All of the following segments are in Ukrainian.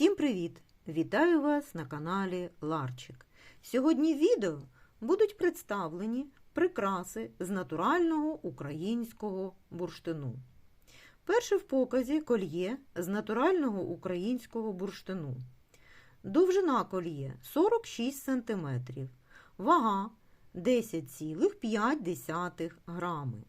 Всім привіт! Вітаю вас на каналі Ларчик. Сьогодні в відео будуть представлені прикраси з натурального українського бурштину. Перше в показі кольє з натурального українського бурштину. Довжина кольє 46 см, вага 10,5 грами.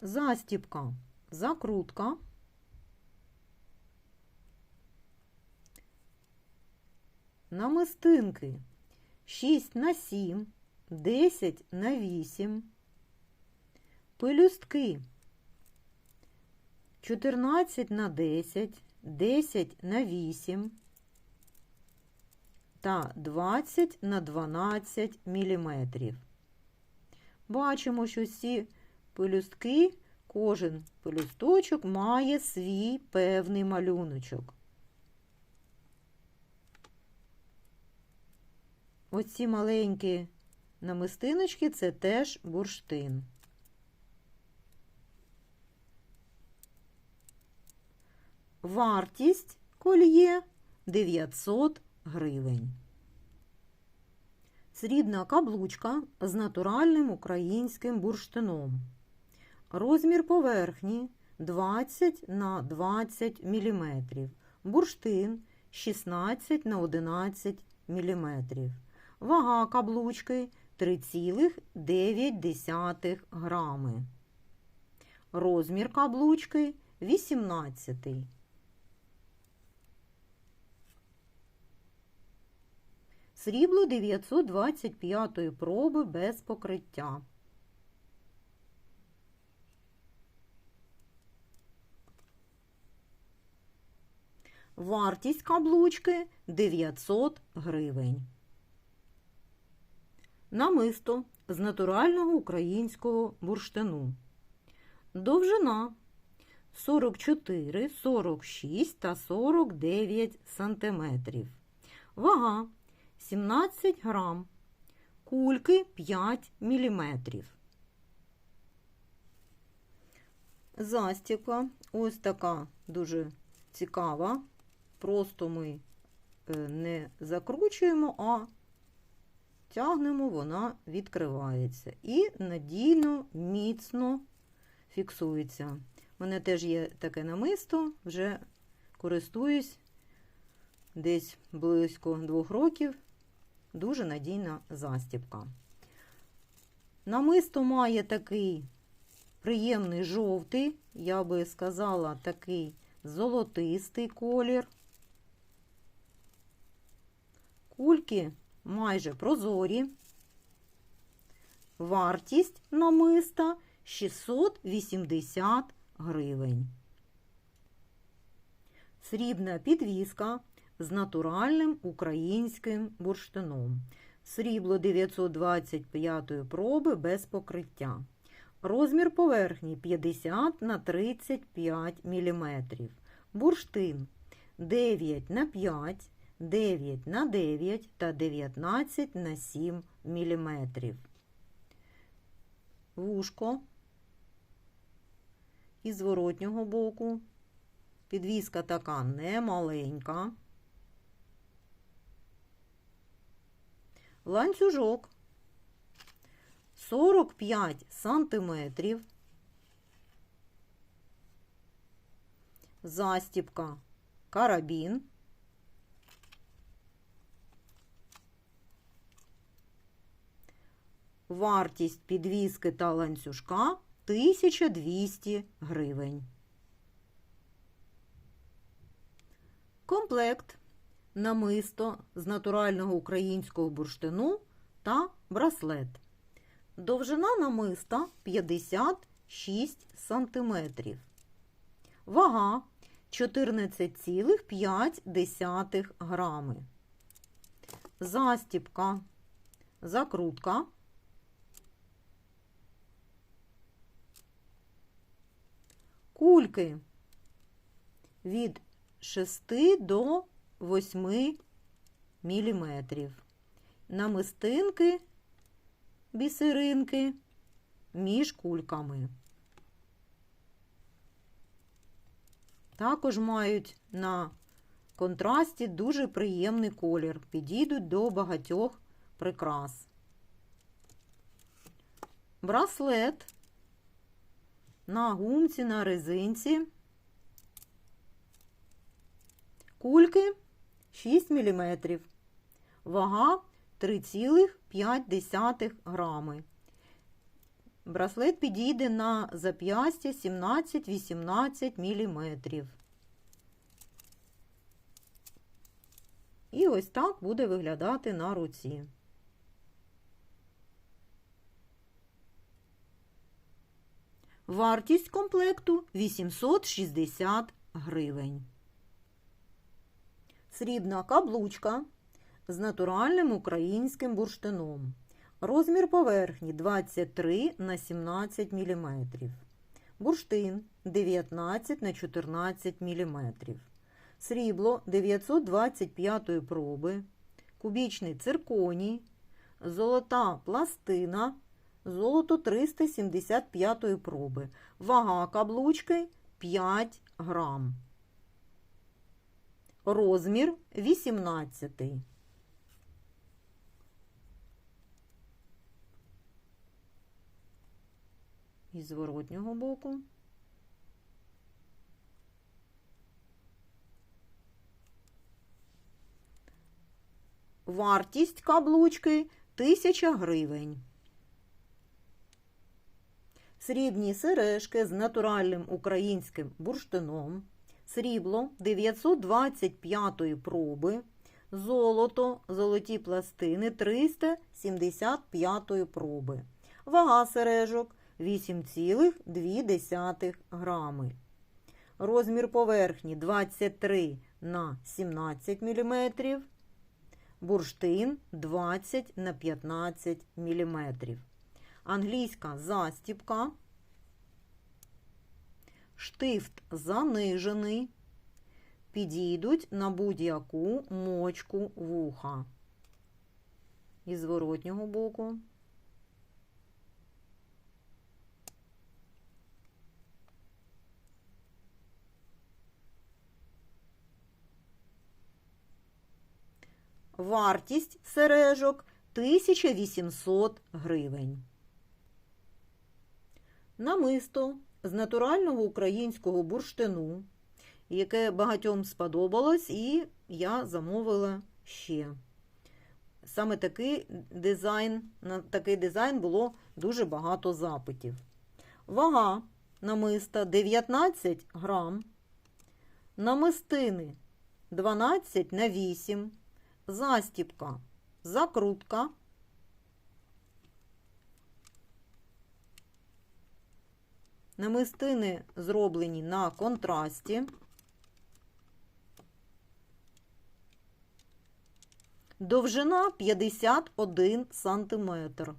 Застіпка, закрутка. Намистинки 6 на 7, 10 на 8, пелюстки 14 на 10, 10 на 8 та 20 на 12 міліметрів. Бачимо, що ці пелюстки, кожен пелюсточок має свій певний малюночок. Оці маленькі намистиночки це теж бурштин. Вартість кольє 900 гривень. Срібна каблучка з натуральним українським бурштином. Розмір поверхні 20 на 20 мм. Бурштин 16 на 11 мм. Вага каблучки 3,9 грами. Розмір каблучки 18. Срібло 925 проби без покриття. Вартість каблучки 900 гривень. Намисто з натурального українського бурштину. Довжина 44, 46 та 49 сантиметрів. Вага 17 грам. Кульки 5 міліметрів. Застіпка ось така дуже цікава. Просто ми не закручуємо, а тягнемо, вона відкривається і надійно, міцно фіксується. У мене теж є таке намисто, вже користуюсь десь близько двох років. Дуже надійна застіпка. Намисто має такий приємний жовтий, я би сказала, такий золотистий колір. Кульки майже прозорі. Вартість намиста 680 гривень. Срібна підвіска з натуральним українським бурштином. Срібло 925 проби без покриття. Розмір поверхні 50 на 35 мм. Бурштин 9 на 5 9 на 9 та 19 на 7 мм. Вушко із зворотнього боку. Підвіска така немаленька. Ланцюжок 45 сантиметрів. Застіпка карабін. Вартість підвіски та ланцюжка 1200 гривень. Комплект намисто з натурального українського бурштину та браслет. Довжина намиста 56 см. Вага 14,5 грами. Застіпка, закрутка. Кульки від 6 до 8 міліметрів. Намистинки, бісеринки між кульками. також мають на контрасті дуже приємний колір, підійдуть до багатьох прикрас. Браслет на гумці, на резинці. Кульки 6 мм. Вага 3,5 грами. Браслет підійде на зап'ястя 17-18 мм. І ось так буде виглядати на руці. Вартість комплекту 860 гривень. Срібна каблучка з натуральним українським бурштином. Розмір поверхні 23 на 17 мм. Бурштин 19 на 14 мм. Срібло 925 проби. Кубічний цирконій. Золота пластина. Золото 375 проби. Вага каблучки 5 грам. Розмір 18. І зворотнього боку. Вартість каблучки 1000 гривень. Срібні сережки з натуральним українським бурштином. Срібло 925 проби. Золото, золоті пластини 375 проби. Вага сережок 8,2 грами. Розмір поверхні 23 на 17 мм. Бурштин 20 на 15 мм. Англійська застіпка. Штифт занижений. Підійдуть на будь-яку мочку вуха. І зворотнього боку. Вартість сережок 1800 гривень. Намисто з натурального українського бурштину, яке багатьом сподобалось, і я замовила ще. Саме такий дизайн, на такий дизайн було дуже багато запитів. Вага намиста 19 грам, намистини 12 на 8, застіпка, закрутка. Намистини зроблені на контрасті. Довжина 51 сантиметр.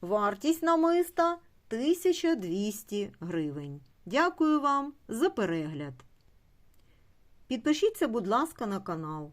Вартість намиста 1200 гривень. Дякую вам за перегляд. Підпишіться, будь ласка, на канал.